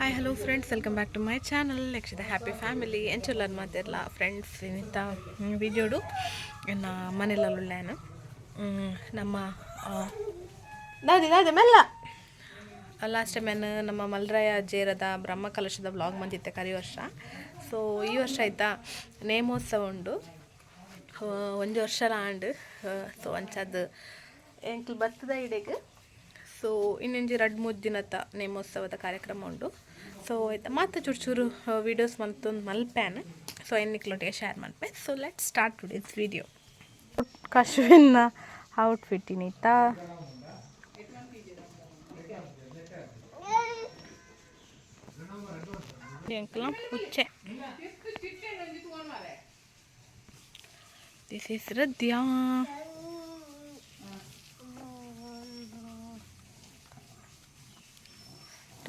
Hi hello friends welcome back to my channel next happy family ಎಂಚುಲ್ಲರ್ ಮಾಡ್ತಿರಲ್ಲ friends ಇಂಥ ವಿಡಿಯೋಡು ಇನ್ನ ಮನೆಯಲ್ಲುಳ್ಳೇನು ನಮ್ಮ ದಾದಿ ದಾದಿ, ಮೆಲ್ಲ. ಲಾಸ್ಟ್ ಟೈಮ್ ಏನು, ನಮ್ಮ ಮಲ್ರಾಯ ಜೇರದ ಬ್ರಹ್ಮ ಕಲಶದ ಬ್ಲಾಗ್ ಬಂದಿತ್ತೆ ಕರಿ ವರ್ಷ. ಸೊ ಈ ವರ್ಷ ಆಯ್ತಾ, ನೇಮೋತ್ಸವ ಉಂಡು. ಒಂದು ವರ್ಷ ಆಂಡ್ ಸೊ ಅಂಚದ್ದು ಎಂಕ್ಲು ಬರ್ತದ ಇಡೆಗೆ ಸೊ ಇನ್ನೊಂದು ಎರಡು ಮೂರು ದಿನದ ನೇಮೋತ್ಸವದ ಕಾರ್ಯಕ್ರಮ ಉಂಡು. ಸೊ ಆಯ್ತಾ ಮತ್ತೆ ಚೂರು ಚೂರು ವೀಡಿಯೋಸ್ ಮತ್ತೊಂದು ಮಲ್ಪ್ಯಾನ್ ಸೊ ಎನ್ನಿಕ್ಲೊಟ್ಟಿಗೆ share Malpe so let start today's video ಕಶ್ವಿನ್ನ outfit ಇನ್ನಿತಾ ಎಂಕ್ಲ ಹುಚ್ಚೆ this is ರದ್ಯಾ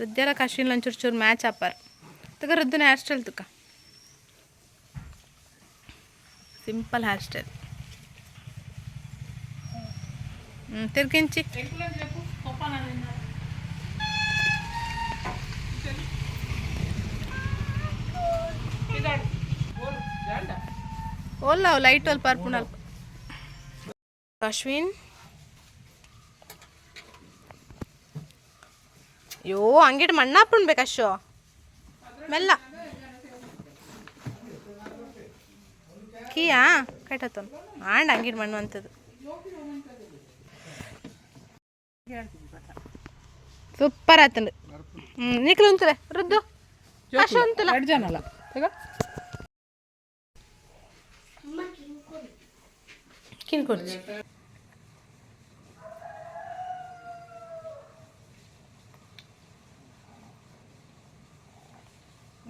ರುದ್ಯಾಲ Kashmir ಒಂಚೂರು ಚೂರು ಮ್ಯಾಚ್ ಆಪಾರ ತುಕ ರುದ್ದಿನ hair style ತುಕ simple hair style ಹ್ಞೂ ತಿರ್ಗಿಂಚಿ ಓಲ್ಲ ಲೈಟ್ ಅಲ್ಲಿ ಪರ್ಪುನ್ ಅಯ್ಯೋ ಅಂಗಿಟ್ಟು ಮಣ್ಣಾಪುಣ್ ಬೇಕಶೋ ಮೆಲ್ಲ. ಕೀಯಾ? ಕಟ್ಟತ್ತನ್ ಆಂಡ್ ಅಂಗಿಡ್ ಮಣ್ಣು ಅಂತದ್ದು ಸೂಪರ್ ಆತಂಡು ಹ್ಞೂ ನಿಕ್ಲು ಉಂತಲೆ ರುದ್ದು. ಎರಡು ಜನ ಅಲ್ಲ ಈಗ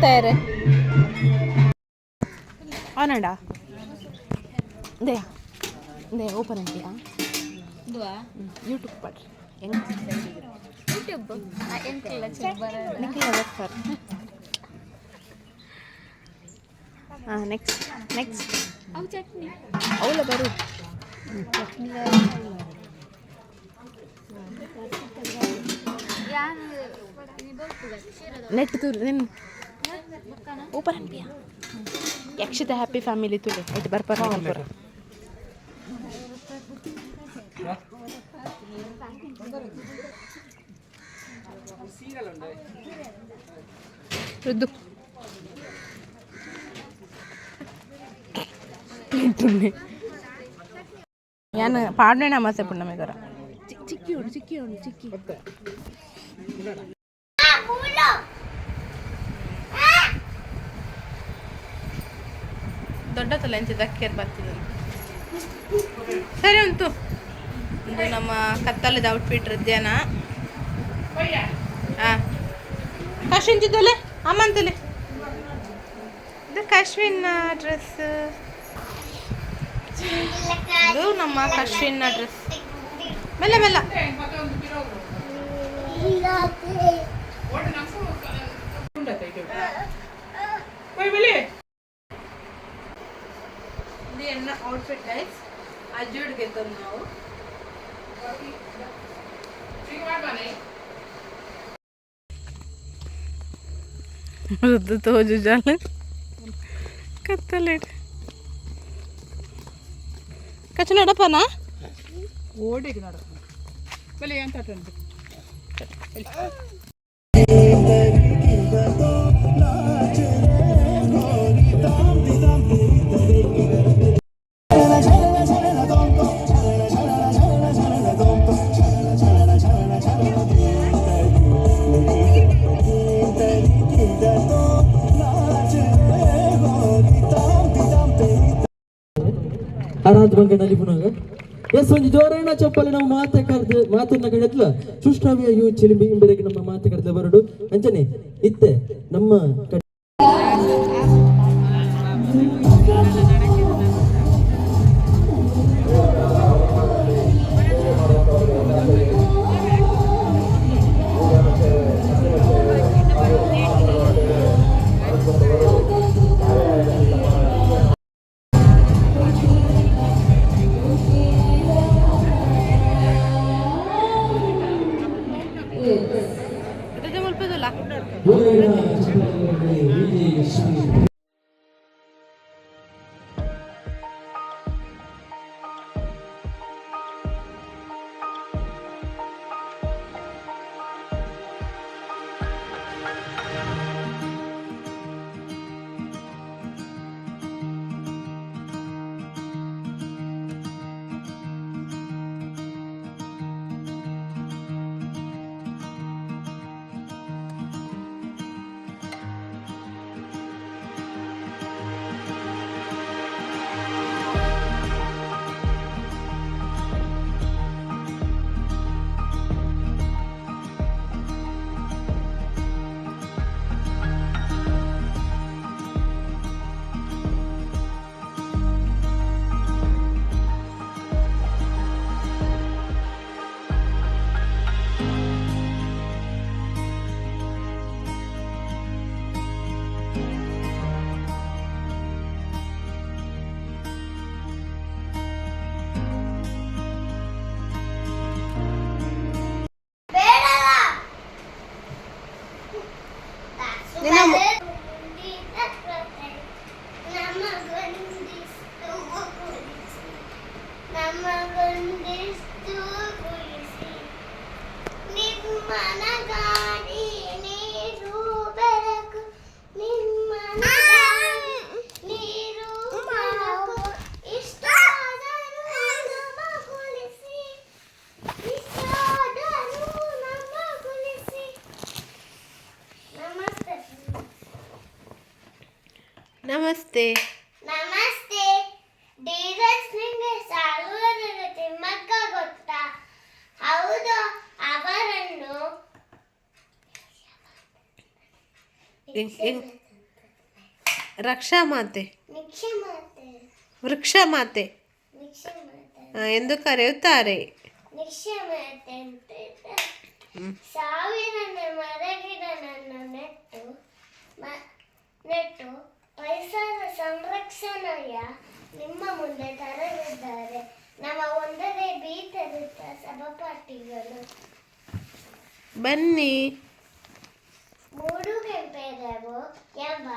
తయారు అవునండా ఇదే ఇదే ఓపెన్ అండి యూట్యూబ్ పట్టు ಯೂಟ್ಯೂಬ್ ಸರ್ ಹಾಂ ನೆಕ್ಸ್ಟ್ ನೆಕ್ಸ್ಟ್ ಅವು ಚಟ್ನಿ ಅವಳ ಬರು ನೆಟ್ ತೂರು ನಿನ್ನ ಓಪನ್ ಅನ್ಪಿಯಾ ಯಕ್ಷಿತ ಹ್ಯಾಪಿ ಫ್ಯಾಮಿಲಿ ತುಳಿ ಆಯ್ತು ಬರ್ಬಾರ ಬರ್ಬಾರ ರುದ್ದು ಯಾನು ಪಾಡ್ನೆ ನಮಸ್ತೆ ಪುಣ್ಣಮೇಗರ ಚಿಕ್ಕಿ ಉಂಡು ಚಿಕ್ಕಿ ಉಂಡು ಚಿಕ್ಕಿ ದೊಡ್ಡ ತಲೆ ಅಂತಿದ್ದ ದಕ್ಕಿಯರ್ ಬರ್ತಿದ್ರು ಸರಿ ಉಂಟು. ಇದು ನಮ್ಮ ಕತ್ತಲದ ಔಟ್ಫಿಟ್ ಹೃದಯನ ಹಾಂ ಕಶಿಂಚಿದ್ದಲೆ ಅಮ್ಮಂತಲೆ ಇದು ಕಶ್ವಿನ್ ಡ್ರೆಸ್ ಇದು ನಮ್ಮ ಕಶ್ವಿನ್ ಡ್ರೆಸ್ ಮೆಲ್ಲ ಮೆಲ್ಲ. outfit guys. I did get them now. వృద్ధ తోజు జాలి కత్తలేడు కచ్చి నడపనా ఓడికి నడప మళ్ళీ ఏం తట్టండి ಆರಾಧ ಬಂಗಡಲ್ಲಿ ಪುನಃ. ಎಸ್, ಒಂದು ಜೋರಣ ಚಪ್ಪಲಿ ನಾವು ಮಾತೆ ಕರೆದು, ಮಾತನ್ನ ಕಡೆದ್ಲ ಸುಷ್ಟಾವಿಯ ಯು ಚಿಲಿಂಬಿ ಇಂಬೆರೆಗೆ ನಮ್ಮ ಮಾತೆ ಕರೆದ ಬರಡು. ಅಂಚನೆ ಇತ್ತೆ, ನಮ್ಮ ಹೆಂಗ್- ರಕ್ಷಾ ಮಾತೆ ವೃಕ್ಷ ಮಾತೆ ಎಂದು ಕರೆಯುತ್ತಾರೆ. ಸಾವಿರ ನೆಟ್ಟು ನೆಟ್ಟು ಪರಿಸರ ಸಂರಕ್ಷಣೆಯ ನಿಮ್ಮ ಮುಂದೆ ತರಲಿದ್ದಾರೆ. ನಮ್ಮ ಒಂದನೇ ಬೀತರಿದ್ದ ಸಭಾಪಾಠಿಗಳು ಬನ್ನಿ. ಮೂಡು ಕೆಂಪೇರವು ಎಂಬ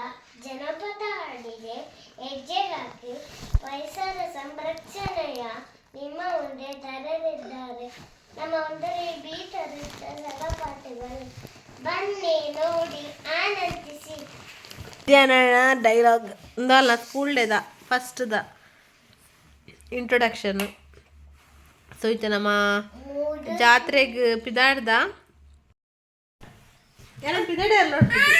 ಜನಪದ ಹಾಡಿಗೆ ಹೆಜ್ಜೆ ಹಾಕಿ ಪರಿಸರ ಸಂರಕ್ಷಣೆಯ ನಿಮ್ಮ ಮುಂದೆ ತರಲಿದ್ದಾರೆ ನಮ್ಮ ಒಂದರೆ ಸಭಾಪಾಠಿಗಳು ಬನ್ನಿ ನೋಡಿ ಆನಂದಿಸಿ. ಡೈಲಾಗ್ ಒಂದಲ್ಲ ಸ್ಕೂಲ್ ಡೇದ ಫಸ್ಟ್ದ ಇಂಟ್ರೊಡಕ್ಷನ್ ಸೊ ನಮ್ಮ ಜಾತ್ರೆಗೆ ಪಿದಾಡ್ದ ಅಲ್ಲ ನೋಡ್ತಿದ್ದೆ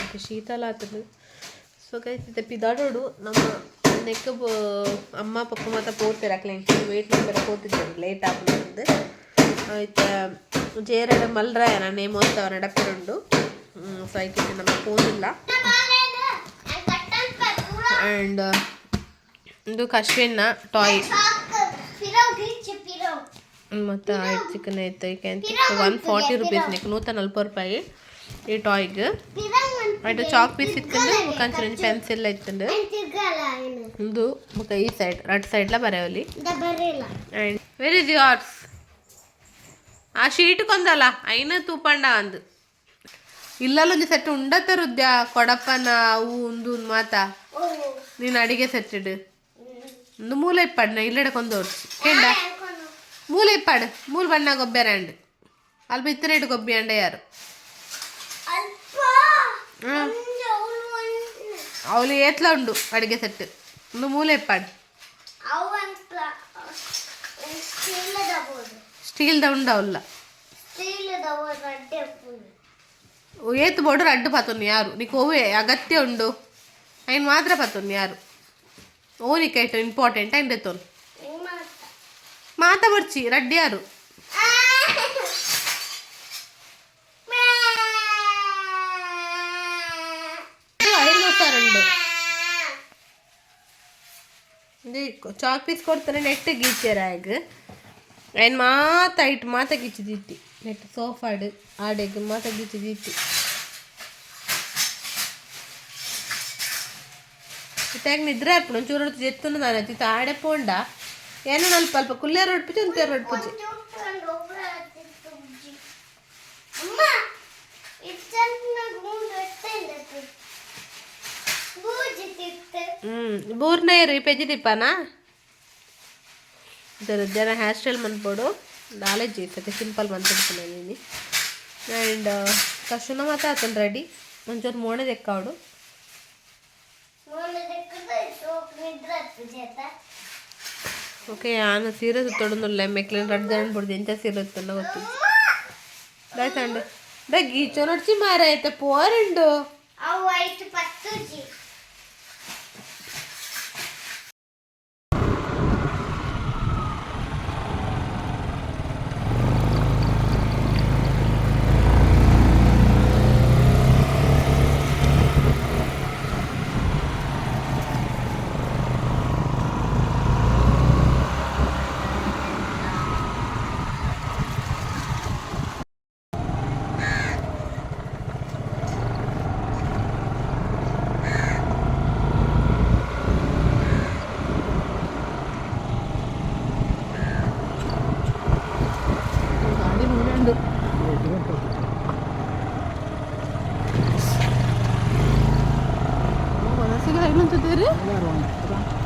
ಇದು ಶೀತಲ ಆತದು. ಸೊ ಇದೆ ಪಿದಾಡೋಡು ನಮ್ಮ ನೆಕ್ ಅಮ್ಮ ಪಪ್ಪ ಮಾತ ಪೋರ್ತಿರ ಕ್ಲೈಂಟ್ ವೇಟ್ ಮಾಡ್ತಾರೆ ಪೋತಿದ್ದಾರೆ ಲೇಟ್ ಆಗ್ಬಿಟ್ಟಿದ್ದು ಆಯ್ತು ಜೇರಡ ಮಲ್ರಾಯನ ನೇಮ್ ಓದ್ತವ ನಡಪಿರುಂಡು ಸೊ ಐಕೆ ನಮ್ಮ ಪೋದಿಲ್ಲ ಆ್ಯಂಡ್ ಇದು ಕಶ್ವಿನ ಟಾಯ್ ಮತ್ತು ಐದು ಚಿಕನ್ ಐತೆ ಈಗ ಒನ್ ಫಾರ್ಟಿ ರುಪೀಸ್ ನೀಕು ನೂತ ನಲ್ವತ್ತು ರೂಪಾಯಿ ಈ ಟಾಯ್ಗೆ ಅಟ್ ಚಾಕ್ ಪೀಸ್ ಇತ್ತು ಮುಖಾಂಚರ ಪೆನ್ಸಿಲ್ ಇತ್ತು ಇದು ಮುಖ ಈ ಸೈಡ್ ರಟ್ ಸೈಡ್ಲ ಬರೆಯವಲಿ ವೆರ್ ಇಸ್ ಯೋರ್ಸ್ ಆ ಶೀಟ್ ಕೊಂದಲ್ಲ ಐನ ತೂಪಂಡ ಅಂದು. ಇಲ್ಲಲ್ಲೊಂದು ಸೆಟ್ ಉಂಡ ಉಂಡತ್ತರುದ್ಯ ಕೊಡಪ್ಪನ ಅವು ಉಂದು ಮಾತ? ನೀನು ಅಡಿಗೆ ಸೆಟ್ಟಿಡು ಒಂದು ಮೂಲ ಇಪ್ಪಡ್ನ ಇಲ್ಲಡೆ ಕೊಂದೋರ್ಸು. ಕೇಂದ್ರ ಮೂಲೆ ಇಪ್ಪಾಡು ಮೂಲ ಬಣ್ಣ ಗೊಬ್ಬೆ ರಂಡು ಅಲ್ಲಿ ಬಿತ್ತನೆ ಇಟ್ಟು ಗೊಬ್ಬಿ ಅಂಡ ಯಾರು ಅವಳು ಏತ್ಲ ಉಂಡು ಅಡಿಗೆ ಸೆಟ್ ಒಂದು ಮೂಲೆ ಇಪ್ಪಾಡು ಸ್ಟೀಲ್ದ ಉಂಡು ಅವಲ್ಲ ಏತ್ ಬೋಡು ರಡ್ಡು ಪತ್ತೊಂದು ಯಾರು ನೀಕು ಓವೇ ಅಗತ್ಯ ಉಂಡು ఆయన ಮಾತ್ರ ಪತ್ತೊಂದು ಯಾರು ಓನಿಕೈಟು ಇಂಪಾರ್ಟೆಂಟ್ ఆయన ಎತ್ತೊಂದು ಮಾತ ಬರ್ಚಿ ರಡ್ಡ್ಯಾರು ಚಾಕ್ ಪೀಸ್ ಕೊಡ್ತಾರೆ ನೆಟ್ ಗೀಚರಾಗ ಏನು ಮಾತ ಇಟ್ಟು ಮಾತ ಗಿಚ್ಚಿದಿತ್ತಿ ನೆಟ್ ಸೋಫಾಡು ಆಡೆಗೆ ಮಾತ ಗಿಚ್ಚಿದಿತ್ತಿ ಇಟ್ಟಾಗ ನಿದ್ರೆ ಅರ್ಪಣ ಒಂಚೂರು ಜೆತ್ತುಂಡು ನಾನು ಅತ್ತಿತ್ತು ಆಡೆ ಪೋಂಡ ಏನೋ ಅಲ್ಪ ಅಲ್ಪ ಕುಲ್ಲೇರ ಹೊಡ್ಪಿಚ್ಚು ಒಂತೇರು ಹೊಡ್ಪಿಚ್ಚು ಅಮ್ಮ ಬೂಜಿ ತಿತ್ತು ಹ್ಞೂ ಬೂರ್ನ ಇರು ಈ ಪೆಜ್ಜಿ ತಿಪ್ಪನಾ ಇದರ ಜನ ಹೇರ್ ಸ್ಟೈಲ್ ಮನ್ಪೋಡು ನಾಲೆಜ್ ಇರ್ತದೆ ಸಿಂಪಲ್ ಮನ್ಪಿಡ್ತೀನಿ ನೀನು ಆ್ಯಂಡ್ ಕಶುನ ಮಾತ್ರ ಆತನ ರೆಡಿ ಒಂಚೂರು ಮೋಣೆ ತೆಕ್ಕಾವಡು ಮೊನ್ನೆ ತೆಕ್ಕದ ಸೋಪ್ ನಿದ್ರೆ ಹತ್ತು ಜೇತ ಓಕೆ ನಾನು ಸೀರೆ ಸುತ್ತೊಡೊಂದುಲ್ಲ ಮೆಕ್ಲಿನ ರಡ್ ಜನ ಬಿಡ್ದು ಎಂಚ ಸೀರೆ ಸುತ್ತಲ್ಲ ಗೊತ್ತಿಲ್ಲ ದಾಯ್ತಂಡು ದ ಗೀಚೋ ನಡ್ಚಿ ಮಾರ ಆಯ್ತ ಪೋರಂಡು 走吧？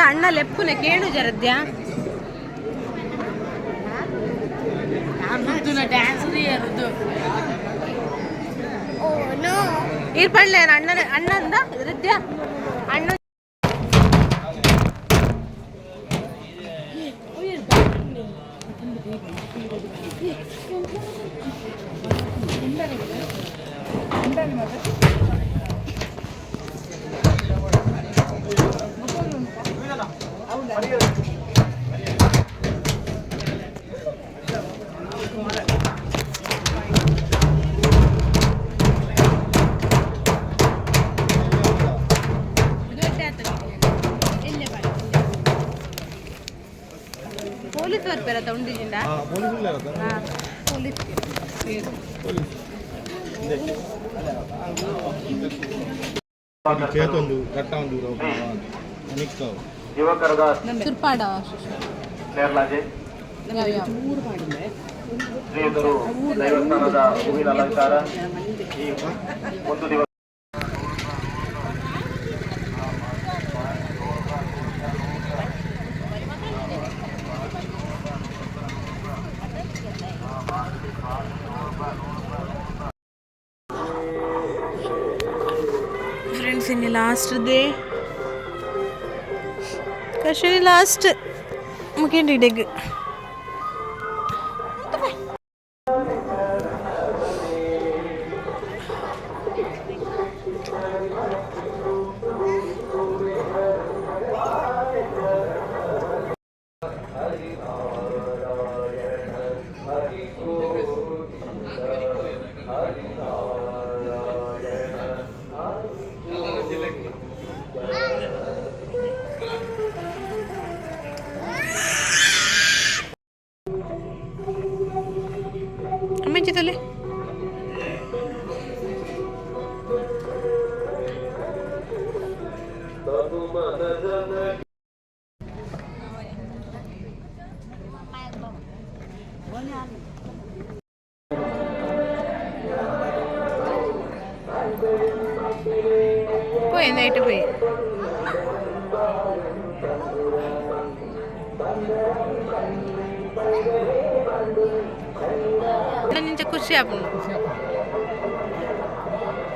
ಅಣ್ಣ ಲೆಪ್ಪುನೆ ಕೇಳು ಜರದ್ಯ. Oh no. ಇರ್ಪಡ್ಲೆ ಅಣ್ಣನ ಅಣ್ಣ ಉಂಡಿಜಿಂದ ಪೊಲೀಸ್ చేతుంది గట్ట ఉంది అనిక్ ಯುವಕರದ ಸುರ್ಪಾಡ ನೇರ್ಲಾಜೆ ಶ್ರೀಯುತರು ದೈವಸ್ಥಾನದ ಹೂವಿನ ಅಲಂಕಾರ ಈ ಒಂದು ದಿವಸ ലാസ്റ്റ് ഡേ കശുവി ലാസ്റ്റ് നമുക്ക് മുഖേണ്ടിട്ടേക്ക് പോയി നൈറ്റ് പോയി ನಿಂಚೆ ಖುಷಿ ಆಪುಂಡು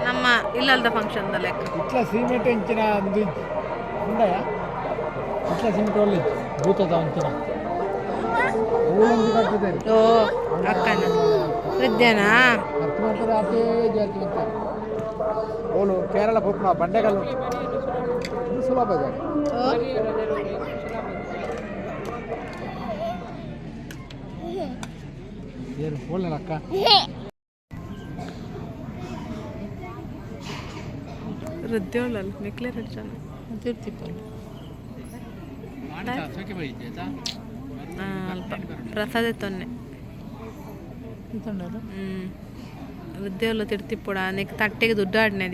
ನಮ್ಮ ಇಲ್ಲಲ್ದ ಫಂಕ್ಷನ್ದ ಲೆಕ್ಕ ಇಟ್ಲ ಸಿಮೆಂಟ್ ಇಂಚಿನ ಒಂದು ಉಂಡಯ ಇಟ್ಲ ಸಿಮೆಂಟ್ ಒಳ್ಳೆ ಭೂತದ ಅಂಚಿನ ಅವಳೊಂದು ಕಟ್ಟಿದ್ದಾರೆ ಓ ಅಕ್ಕನ ವಿದ್ಯಾನಾ ಖರ್ಚು ಮಾಡ್ತಾರೆ ಅದೇ ಜಾತಿ ಅಂತ ಅವಳು ಕೇರಳ ಪುಪ್ಪ ಬಂಡೆಗಲ್ಲು ಇದು ಸುಲಭ ಜಾಗ ಓ ಏನು ಒಳ್ಳೆ ಅಕ್ಕ ಹೃದಯೋಳಲ್ಲ ಮಿಕ್ಲೆ ರಡ್ಜನ ತಿರ್ತಿಪ್ಪಲ್ಲ ಅಲ್ಪ ಪ್ರಸಾದ ತೊನ್ನೆ ಹ್ಞೂ ಹೃದಯೋಲ್ಲ ತಿರ್ತಿಪ್ಪುಡ ನೆಕ್ ತಟ್ಟೆಗೆ ದುಡ್ಡು ಆಡ್ನೆ